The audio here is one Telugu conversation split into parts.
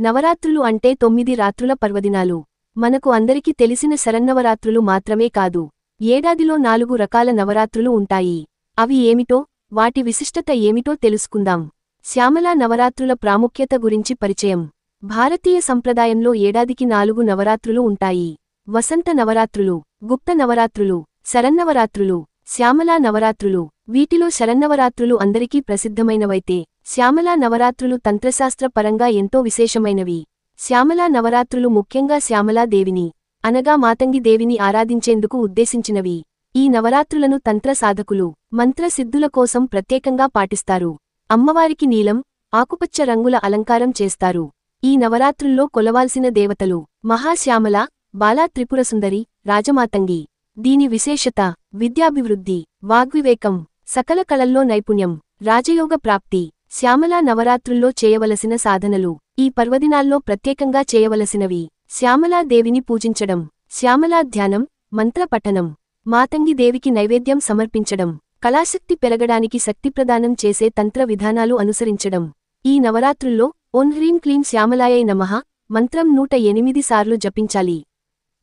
నవరాత్రులు అంటే తొమ్మిది రాత్రుల పర్వదినాలు. మనకు అందరికీ తెలిసిన శరన్నవరాత్రులు మాత్రమే కాదు. ఏడాదిలో నాలుగు రకాల నవరాత్రులు ఉంటాయి. అవి ఏమిటో వాటి విశిష్టత ఏమిటో తెలుసుకుందాం. శ్యామలా నవరాత్రుల ప్రాముఖ్యత గురించి పరిచయం. భారతీయ సంప్రదాయంలో ఏడాదికి నాలుగు నవరాత్రులు ఉంటాయి. వసంత నవరాత్రులు గుప్త నవరాత్రులు శరన్నవరాత్రులు శ్యామలా నవరాత్రులు. వీటిలో శరన్నవరాత్రులు అందరికీ ప్రసిద్ధమైనవైతే శ్యామలా నవరాత్రులు తంత్రశాస్త్ర పరంగా ఎంతో విశేషమైనవి. శ్యామలా నవరాత్రులు ముఖ్యంగా శ్యామలా దేవిని అనగా మాతంగి దేవిని ఆరాధించేందుకు ఉద్దేశించినవి. ఈ నవరాత్రులను తంత్ర సాధకులు మంత్రసిద్ధుల కోసం ప్రత్యేకంగా పాటిస్తారు. అమ్మవారికి నీలం ఆకుపచ్చ రంగుల అలంకారం చేస్తారు. ఈ నవరాత్రుల్లో కొలవాల్సిన దేవతలు మహాశ్యామల బాలా త్రిపురసుందరి రాజమాతంగి. దీని విశేషత విద్యాభివృద్ధి వాగ్వివేకం సకల కళల్లో నైపుణ్యం రాజయోగ ప్రాప్తి శ్యామలా నవరాత్రుల్లో చేయవలసిన సాధనలు ఈ పర్వదినాల్లో ప్రత్యేకంగా చేయవలసినవి. శ్యామలా దేవిని పూజించడం శ్యామలా ధ్యానం మంత్రపఠనం మాతంగి దేవికి నైవేద్యం సమర్పించడం కళాశక్తి పెరగడానికి శక్తిప్రదానం చేసే తంత్ర విధానాలు అనుసరించడం. ఈ నవరాత్రుల్లో ఓన్ హ్రీం క్లీం శ్యామలాయై నమః మంత్రం నూట ఎనిమిది సార్లు జపించాలి.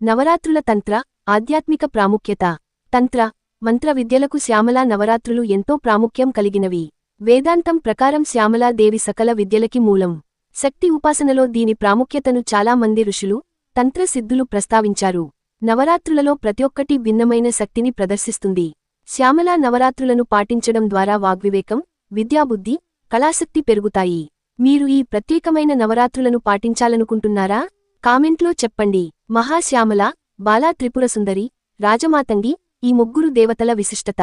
నవరాత్రుల తంత్ర ఆధ్యాత్మిక ప్రాముఖ్యత. తంత్ర మంత్ర విద్యలకు శ్యామలా నవరాత్రులు ఎంతో ప్రాముఖ్యం కలిగినవి. వేదాంతం ప్రకారం శ్యామలాదేవి సకల విద్యలకి మూలం. శక్తి ఉపాసనలో దీని ప్రాముఖ్యతను చాలామంది ఋషులు తంత్రసిద్ధులు ప్రస్తావించారు. నవరాత్రులలో ప్రతి ఒక్కటి భిన్నమైన శక్తిని ప్రదర్శిస్తుంది. శ్యామలా నవరాత్రులను పాటించడం ద్వారా వాగ్వివేకం విద్యాబుద్ధి కళాశక్తి పెరుగుతాయి. మీరు ఈ ప్రత్యేకమైన నవరాత్రులను పాటించాలనుకుంటున్నారా? కామెంట్లో చెప్పండి. మహాశ్యామల బాలా త్రిపురసుందరి రాజమాతంగి ఈ ముగ్గురు దేవతల విశిష్టత.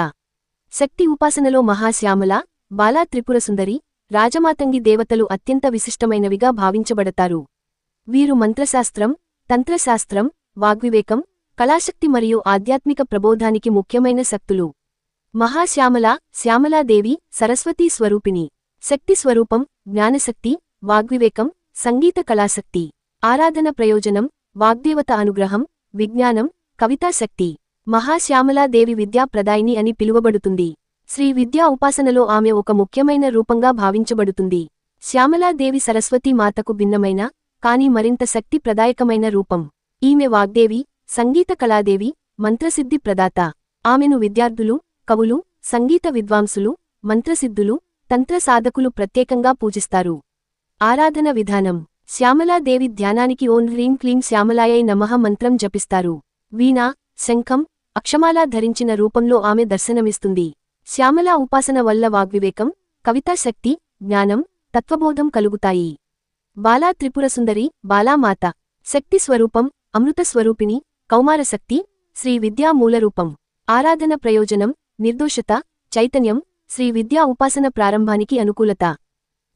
శక్తి ఉపాసనలో మహాశ్యామల బాలా త్రిపురసుందరి రాజమాతంగి దేవతలు అత్యంత విశిష్టమైనవిగా భావించబడతారు. వీరు మంత్రశాస్త్రం తంత్రశాస్త్రం వాగ్వివేకం కళాశక్తి మరియు ఆధ్యాత్మిక ప్రబోధానికి ముఖ్యమైన శక్తులు. మహాశ్యామల శ్యామలాదేవి సరస్వతీ స్వరూపిణి. శక్తి స్వరూపం జ్ఞానశక్తి వాగ్వివేకం సంగీత కళాశక్తి. ఆరాధన ప్రయోజనం వాగ్దేవత అనుగ్రహం విజ్ఞానం కవితాశక్తి. మహాశ్యామలాదేవి విద్యా ప్రదాయిని అని పిలువబడుతుంది. శ్రీ విద్యా ఉపాసనలో ఆమె ఒక ముఖ్యమైన రూపంగా భావించబడుతుంది. శ్యామలాదేవి సరస్వతీ మాతకు భిన్నమైన కాని మరింత శక్తి ప్రదాయకమైన రూపం. ఈమె వాగ్దేవి సంగీత కళాదేవి మంత్రసిద్ధి ప్రదాత. ఆమెను విద్యార్థులు కవులు సంగీత విద్వాంసులు మంత్రసిద్ధులు తంత్ర సాధకులు ప్రత్యేకంగా పూజిస్తారు. ఆరాధన విధానం. శ్యామలాదేవి ధ్యానానికి ఓన్ హ్రీం క్లీం శ్యామలాయై నమః మంత్రం జపిస్తారు. వీణా శంఖం అక్షమాలా ధరించిన రూపంలో ఆమె దర్శనమిస్తుంది. శ్యామలా ఉపాసన వల్ల వాగ్వివేకం కవితాశక్తి జ్ఞానం తత్వబోధం కలుగుతాయి. బాలా త్రిపురసుందరి బాలామాత శక్తి స్వరూపం అమృత కౌమారశక్తి శ్రీ విద్యా మూలరూపం ఆరాధన ప్రయోజనం నిర్దోషత చైతన్యం శ్రీ విద్యా ఉపాసన ప్రారంభానికి అనుకూలత.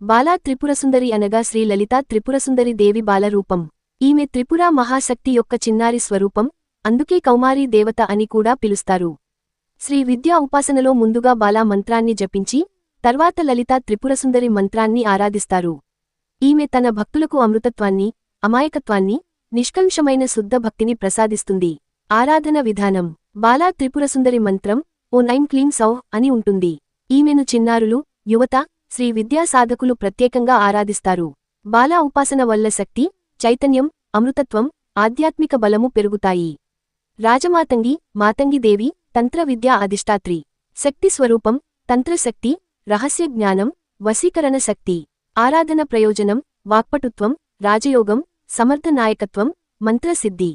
బాలా త్రిపురసుందరి అనగా శ్రీ లలితా త్రిపురసుందరి దేవి బాలరూపం ఈమె త్రిపుర మహాశక్తి యొక్క చిన్నారి స్వరూపం అందుకే కౌమారీ దేవత అని కూడా పిలుస్తారు. శ్రీ విద్యా ఉపాసనలో ముందుగా బాలా మంత్రాన్ని జపించి తర్వాత లలిత త్రిపురసుందరి మంత్రాన్ని ఆరాధిస్తారు. ఈమె తన భక్తులకు అమృతత్వాన్ని అమాయకత్వాన్ని నిష్కంషమైన శుద్ధ భక్తిని ప్రసాదిస్తుంది. ఆరాధన విధానం. బాలా త్రిపురసుందరి మంత్రం ఓ నైం క్లీన్ సౌహ్ అని ఉంటుంది. ఈమెను చిన్నారులు యువత శ్రీ విద్యా సాధకులు ప్రత్యేకంగా ఆరాధిస్తారు. బాలా ఉపాసన వల్ల శక్తి చైతన్యం అమృతత్వం ఆధ్యాత్మిక బలము పెరుగుతాయి. రాజమాతంగి మాతంగిదేవి తంత్ర విద్యా అధిష్టాత్రి. శక్తి స్వరూపం తంత్రశక్తి రహస్య జ్ఞానం వశీకరణ శక్తి. ఆరాధన ప్రయోజనం వాక్పటుత్వం రాజయోగం సమర్థ నాయకత్వం మంత్రసిద్ధి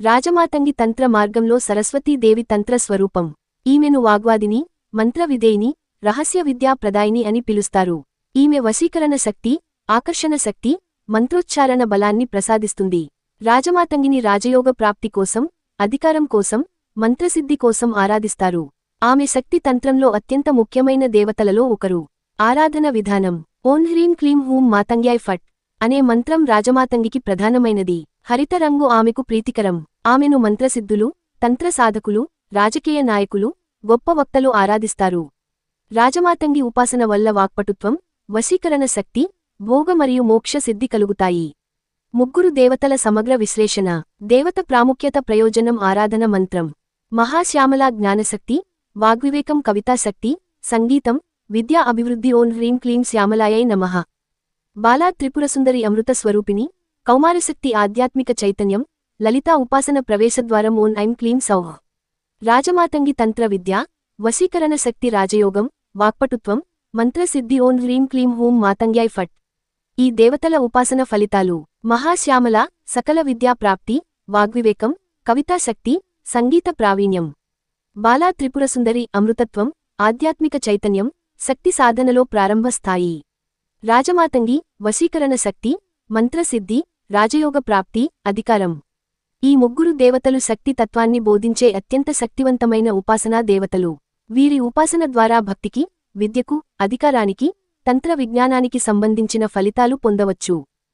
రాజమాతంగి తంత్ర మార్గంలో సరస్వతీదేవి తంత్ర స్వరూపం. ఈమెను వాగ్వాదిని మంత్రవిధేయిని రహస్య విద్యా ప్రదాయిని అని పిలుస్తారు. ఈమె వశీకరణ శక్తి ఆకర్షణ శక్తి మంత్రోచ్చారణ బలాన్ని ప్రసాదిస్తుంది. రాజమాతంగిని రాజయోగ ప్రాప్తి కోసం అధికారం కోసం మంత్రసిద్ధి కోసం ఆరాధిస్తారు. ఆమె శక్తి తంత్రంలో అత్యంత ముఖ్యమైన దేవతలలో ఒకరు. ఆరాధన విధానం. ఓన్ హ్రీం క్లీం హూం మాతంగ్యాయ్ ఫట్ అనే మంత్రం రాజమాతంగికి ప్రధానమైనది. హరిత రంగు ఆమెకు ప్రీతికరం. ఆమెను మంత్రసిద్ధులు తంత్రసాధకులు రాజకీయ నాయకులు గొప్ప వక్తలు ఆరాధిస్తారు. రాజమాతంగి ఉపాసన వల్ల వాక్పటుత్వం వశీకరణ శక్తి భోగ మరియు మోక్ష సిద్ధి కలుగుతాయి. ముగ్గురు దేవతల సమగ్ర విశ్లేషణ దేవత ప్రాముఖ్యత ప్రయోజనం ఆరాధన మంత్రం. మహాశ్యామల జ్ఞానశక్తి వాగ్వివేకం కవితాశక్తి సంగీతం విద్యా అభివృద్ధి ఓన్ హ్రీం క్లీం శ్యామలాయై నమః. బాలా త్రిపురసుందరి అమృత స్వరూపిణి కౌమారశక్తి ఆధ్యాత్మిక చైతన్యం లలితా ఉపాసన ప్రవేశద్వారం ఓన్ ఐం క్లీం సౌహ రాజమాతంగి తంత్ర విద్య వశీకరణ శక్తి రాజయోగం వాక్పటుత్వం మంత్రసిద్ధి ఓన్ హ్రీం క్లీం హూం మాతంగ్యాయ్ ఫట్. ఈ దేవతల ఉపాసన ఫలితాలు మహాశ్యామల సకల విద్యా ప్రాప్తి వాగ్వివేకం కవితాశక్తి సంగీత ప్రావీణ్యం. బాలా త్రిపురసుందరి అమృతత్వం ఆధ్యాత్మిక చైతన్యం శక్తి సాధనలో ప్రారంభ స్థాయి. రాజమాతంగి వశీకరణ శక్తి మంత్రసిద్ధి రాజయోగ ప్రాప్తి అధికారం. ఈ ముగ్గురు దేవతలు శక్తి తత్వాన్ని బోధించే అత్యంత శక్తివంతమైన ఉపాసనా దేవతలు. వీరి ఉపాసన ద్వారా భక్తికి విద్యకు అధికారానికి తంత్ర విజ్ఞానానికి సంబంధించిన ఫలితాలు పొందవచ్చు.